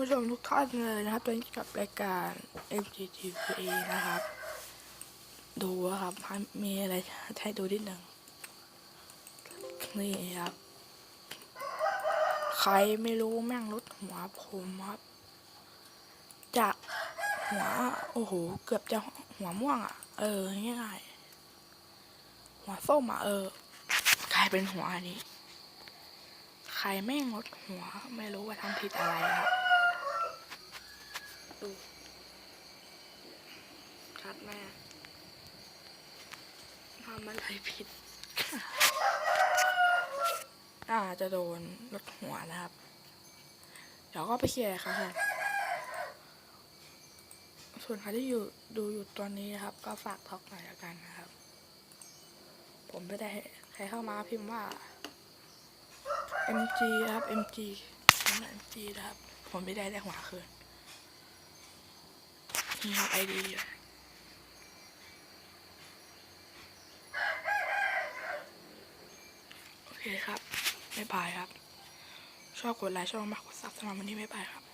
ผู้ชมทุกท่านเลยนะครับตอนนี้กับรายการ MGTV นะครับ ดูครับมีอะไรให้ดูนิดหนึ่งนี่ครับ ใครไม่รู้แม่งรถหัวผมครับจากหัวโอ้โห เกือบจะหัวม่วงอะ เออง่ายๆหัวส้มอะเออกลายเป็นหัวอันนี้ใครแม่งรถหัวไม่รู้ว่าทำผิดอะไรครับ ดูัดแม่ทำอะไรผิด อาจจะโดนรถหัวนะครับ เดี๋ยวก็ไปเคลียร์เขาค่ะส่วนใครที่อยู่ดูอยู่ตอนนี้นะครับ ก็ฝากท็อกหน่อยละกันนะครับ ผมไม่ได้ใครเข้ามาพิมพ์ว่า MG ครับ MG ผมเป็น MG นะครับ ผมไม่ได้ได้หัวคืนนี่ครับ ID เคครับ บ๊ายบายครับ ชอบกดไลค์ชอบมากกดซับสำหรับวันนี้บ๊ายบายครับ